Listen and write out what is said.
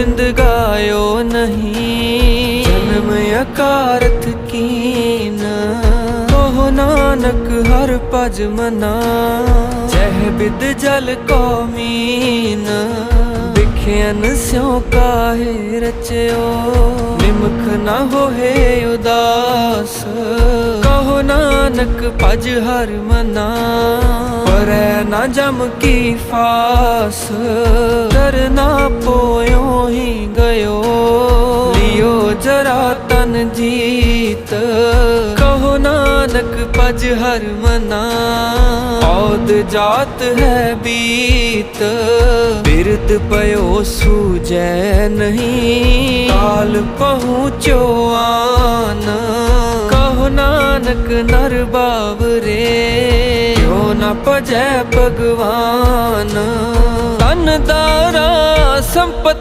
ਗੋਬਿੰਦ ਗਾਇਓ ਨਹੀਂ। ਜਨਮ ਅਕਾਰਥ ਕੀਨ। ਕਹੋ ਨਾਨਕ ਹਰ ਭਜ ਮਨਾ। ਜਹ ਬਿਦ ਜਲ ਕੋ ਮੀਨ। ਵਿਖਿਆਨ ਸਿਉ ਕਾਹੇ ਰਚਿਓ। ਨਿਮਖ ਨਾ ਹੋਏ ਉਦਾਸ। ਕਹੋ ਨਾਨਕ ਭਜ ਹਰ ਮਨਾ। ਪਰੈ ਨਾ ਜਮ ਕੀ ਫਾਸ। ਕਰਨਾ ਜਰਾ ਤਨ ਜੀਤ। ਕਹੋ ਨਾਨਕ ਪਜ ਹਰ ਮਨਾ। ਔਦ ਜਾਤ ਹੈ ਬੀਤ। ਬਿਰਦ ਪਇਓ ਸੂਜੈ ਨਹੀਂ। ਕਾਲ ਪਹੁੰਚੋ ਆਨ। ਕਹੋ ਨਾਨਕ ਨਰ ਬਾਵਰੇ। ਕਿਉ ਨ ਭਜੈ ਭਗਵਾਨ। ਤਨ ਦਾਰਾ ਸੰਪਤ